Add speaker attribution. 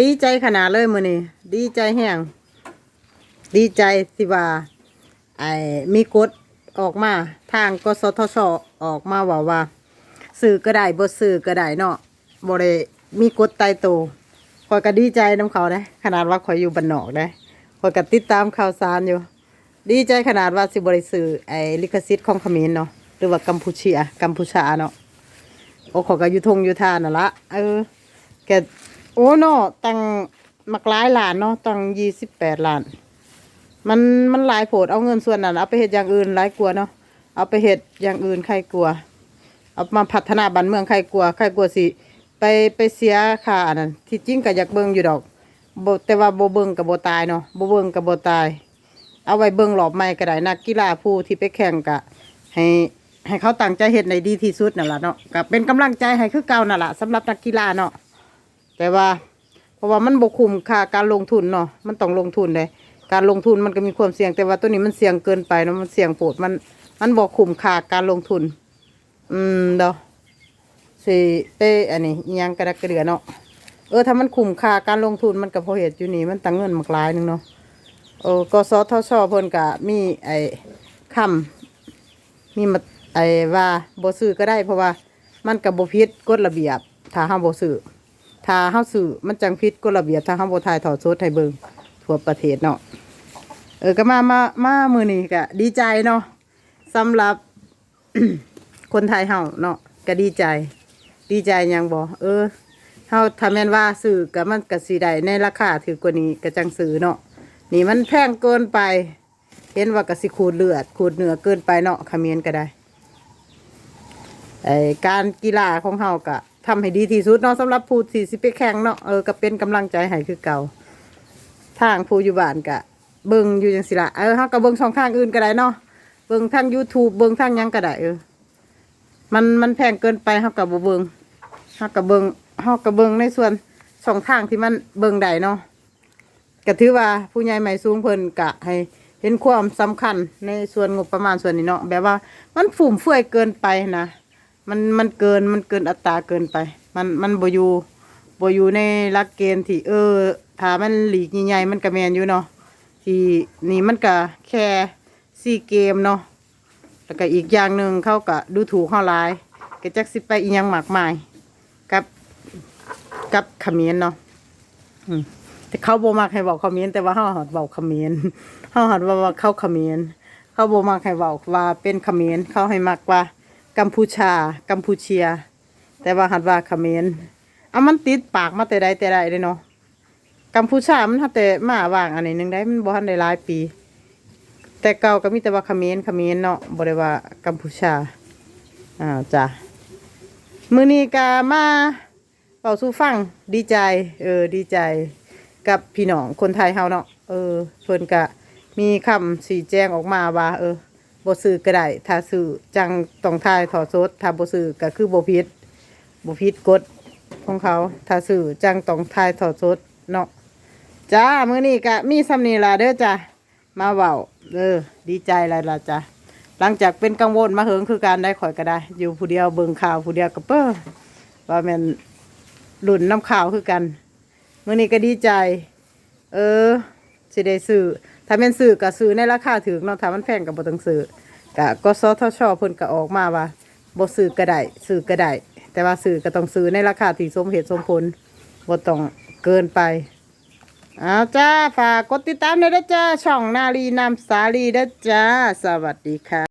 Speaker 1: ดีใจขนาดเลยมือนี้ดีใจแห้งดีใจสิว่าไอ้มีกฎออกมาทางกสทชออกมาว่าว่าสื่อก็ได้บ่สื่อก็ได้เนาะบ่ได้มีกฎตายตัวข่อยก็ดีใจนํเขาเด้ขนาดว่าข่อยอยู่บ้านนอกเด้ข่อยก็ติดตามข่าวสารอยู่ ดีใจขนาดว่าสิบ่ได้ซื้อไอ้ลิขสิทธิ์ของเขมรเนาะหรือว่ากัมพูชีอะกัมพูชาเนาะโอ้ขอยก็อยู่ทงอยู่ทานน่ะละเออแก โอ้เนาะตังมักหลายล้านเนาะตังยี่สิบแปดล้าน มันมันหลายโผดเอาเงินส่วนนั้นเอาไปเฮ็ดอย่างอื่นหลายกลัวเนาะเอาไปเฮ็ดอย่างอื่นใครกลัว เอามาพัฒนาบ้านเมืองใครกลัวใครกลัวสิไปไปเสียค่าอันนั้นที่จริงก็อยากเบิ่งอยู่ดอกบแต่ว่าโบเบิ่งก็บ่ตายเนาะโบเบิ่งก็บ่ตาย เอาไว้เบิ่งรอบใหม่ก็ได้นักกีฬาผู้ที่ไปแข่งก็ให้ให้เขาตั้งใจเฮ็ดในดีที่สุดนั่นแหละเนาะก็เป็นกำลังใจให้คือเก่านั่นแหละสำหรับนักกีฬาเนาะ แต่ว่า เพราะว่ามันบ่คุ้มค่าการลงทุนเนาะมันต้องลงทุนเลยการลงทุนมันก็มีความเสี่ยงแต่ว่าตัวนี้มันเสี่ยงเกินไปเนาะมันเสี่ยงโปดมันมันบ่คุ้มค่าการลงทุน อืมเด้อสิเป้อันนี้ยังกระดักกระเดือเนาะเออถ้ามันคุมค่าการลงทุนมันก็พอเฮ็ดอยู่นี่มันตั้งเงินมากลายหนึงเนาะโอ้กสทชเพิ่นก็มีไอ้คำมีมาไอ้ว่าบ่ซื้อก็ได้เพราะว่ามันก็บ่ผิดกฎระเบียบ ถ้าเฮามบ่ซื้อ ถ้าเฮาซื้อมันจังผิดกฎระเบียบถ้าเฮาบ่ถ่ายทอดสดให้เบิ่งทั่วประเทศเนาะเออก็มามามามื้อนี้ก็ดีใจเนาะสำหรับคนไทยเฮาเนาะก็ดีใจ ดีใจยังบ่เออเฮาถ้าแม่นว่าซื้อก็มันก็สิได้ในราคาถือกว่านี้ก็จังซื้อเนาะนี่มันแพงเกินไป เห็นว่ากสิขูดเลือดขูดเนื้อเกินไปเนาะขมิ้นก็ได้ไอการกีฬาของเฮาก็ ทำให้ดีที่สุดเนาะสำหรับผู้ที่สิไปแข่งเนาะเออก็เป็นกำลังใจให้คือเก่า ทางผู้อยู่บ้านก็เบิ่งอยู่จังสิละเออเฮาก็เบิ่งช่องทางอื่นก็ได้เนาะเบิ่งทาง YouTube เบิ่งทางหยังก็ได้เออมันมันแพงเกินไปเฮาก็บ่เบิ่งเฮาก็เบิ่งเฮาก็เบิ่งในส่วนช่องทางที่มันเบิ่งได้เนาะก็ถือว่าผู้ใหญ่ใหม่สูงเพิ่นกะให้เห็นความสำคัญในส่วนงบประมาณส่วนนี้เนาะแบบว่ามันฟุ่มเฟือยเกินไปนะ มันมันเกินมันเกินอัตราเกินไป มันมันบ่อยู่บ่อยู่ในหลักเกณฑ์ที่เออถ้ามันหลีกใหญ่ๆมันก็แม่นอยู่เนาะที่นี่มันก็แค่ซีเกมเนาะแล้วก็อีกอย่างหนึ่งเขาก็ดูถูกเฮาหลายก็จักสิไปอีหยังมากมาย กับกับเขมิ้นเนาะอืมแต่เขาบ่มักให้เว้าเขมรแต่ว่าเฮาหัดเว้าเขมรเฮาหัดว่าว่าเข้าเขมรเขาบ่มักให้เว้าว่าเป็นเขมรเขาให้มักว่า กัมพูชา กัมพูเชีย แต่ว่าหัดว่าเขมรเอามันติดปากมาแต่ใดแต่ใดเลยเนาะกัมพูชามันหัดแต่มาว่างอันนี้หนึงได้มันบ่ทันได้หลายปี แต่เก่าก็มีแต่ว่าเขมรเขมรเนาะบ่ได้ว่ากัมพูชาอ่าจ้ะมือนี้ก็มาเป่าสู่ฟังดีใจ เออดีใจกับพี่น้องคนไทยเฮาเนาะเออเพิ่นก็มีคำสีแจงออกมาว่าเออ บ่ซื้อก็ได้ถ้าซื้อจังต้องทายถอดสดถ้าบ่ซื้อก็คือบ่ผิดบ่ผิดกฎของเขาถ้าซื้อจังต้องทายถอดสดเนาะจ้ามื้อนี้ก็มีสำนีล่ะเด้อจ้ะมาเว้าเออดีใจหลายล่ะจ้ะหลังจากเป็นกังวลมาเหิงคือการได้ข่อยก็ได้ อยู่ผู้เดียวเบิ่งข่าวผู้เดียวก็เป้อว่าแม่นรุ่นน้ำข่าวคือกันมื่อนี้ก็ดีใจ เออ สิได้ซื้อถ้าเป็นซื้อก็ซื้อในราคาถึงเนาะถ้ามันแพงก็บ่ต้องซื้อกะกสทชเพิ่นก็ออกมาว่าบ่ซื้อก็ได้ซื้อก็ได้แต่ว่าซื้อก็ต้องซื้อในราคาที่สมเหตุสมผลบ่ต้องเกินไปอ้าวจ้าฝากกดติดตามด้วยนะจ้าช่องนาลีนามสาลีนะจ้า สวัสดีค่ะ